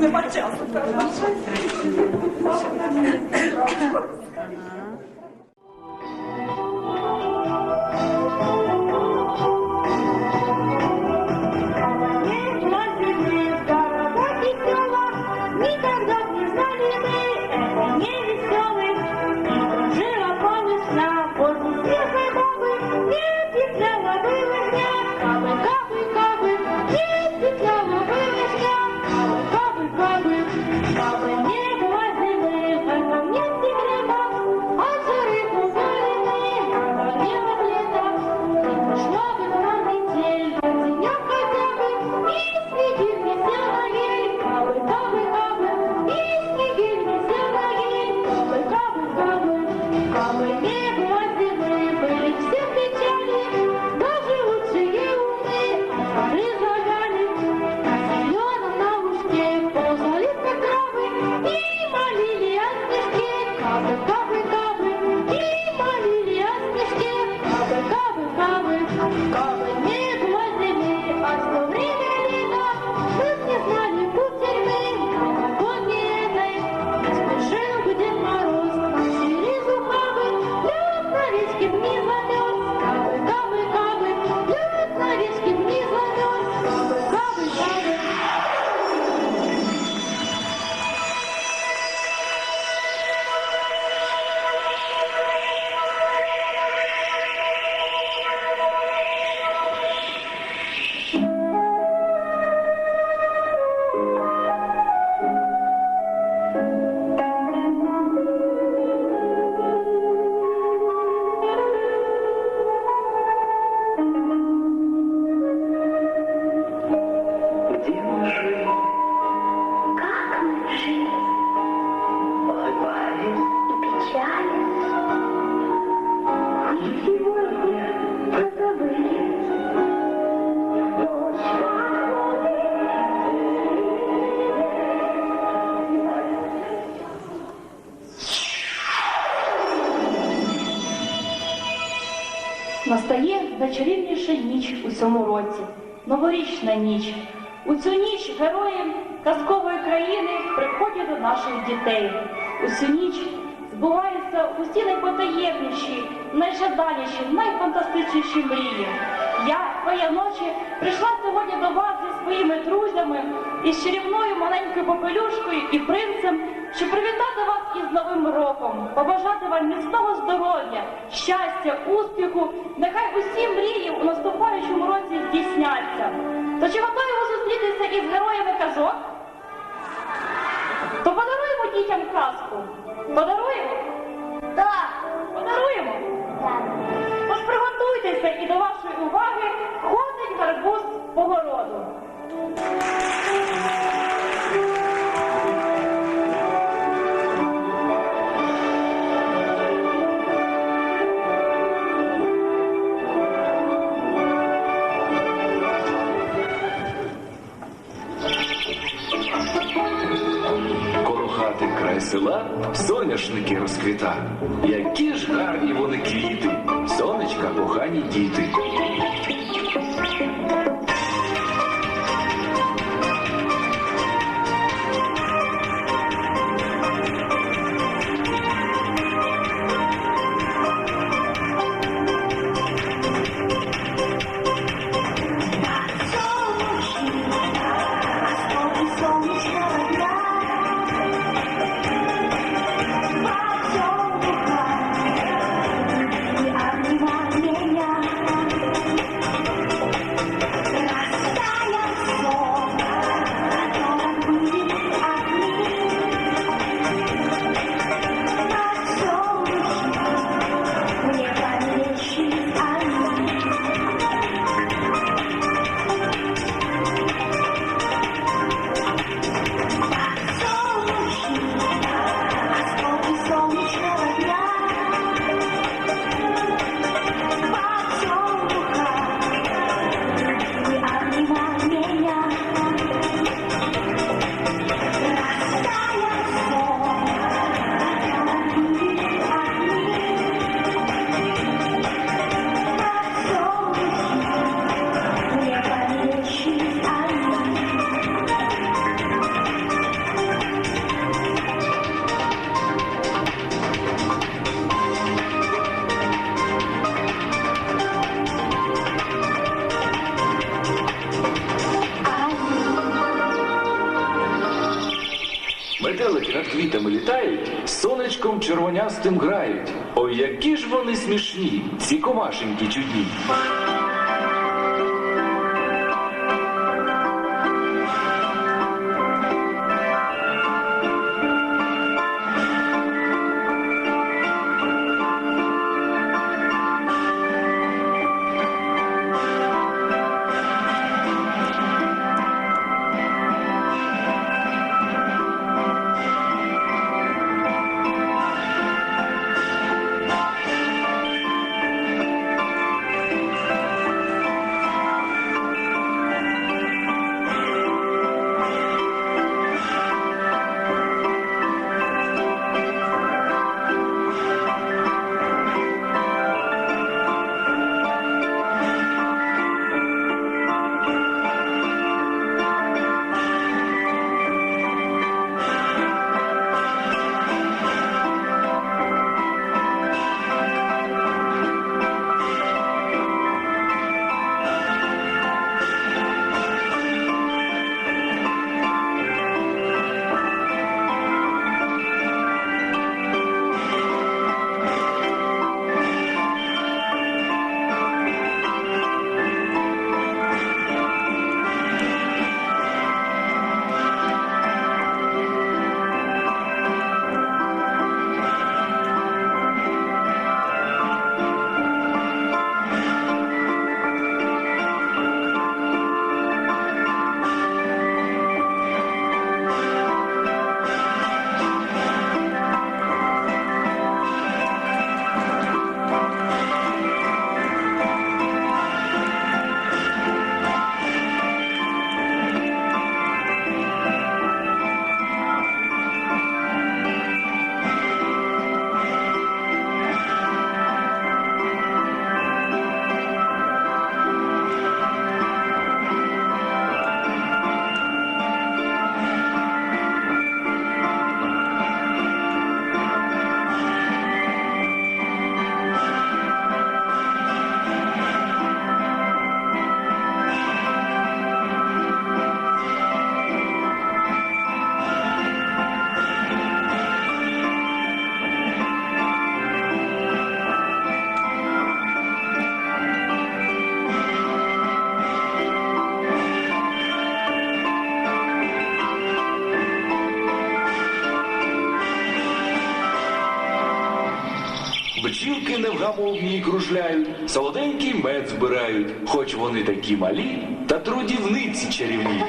Нема часу. Настає найчарівніша ніч у цьому році, новорічна ніч. У цю ніч герої казкової країни приходять до наших дітей. У цю ніч збуваються усі найпотаємніші, найжаданіші, найфантастичніші мрії. Я, твоя ночі, прийшла сьогодні до вас зі своїми друзями, із чарівною маленькою попелюшкою і принцем, щоб привітати вас із Новим роком, побажати вам міцного здоров'я, щастя, успіху. Нехай усі мрії у наступаючому році здійсняться. То чи готові ви зустрітися із героями казок? То подаруємо дітям казку. Подаруємо? Так, подаруємо. Тож приготуйтеся села соняшники розквіта. Які ж гарні вони квіти, сонечка кохані діти. Квітами літають, сонечком червонястим грають. Ой, які ж вони смішні, ці комашеньки чудні. Бджілки невгамовні кружляють, солоденький мед збирають, хоч вони такі малі, та трудівниці чарівні.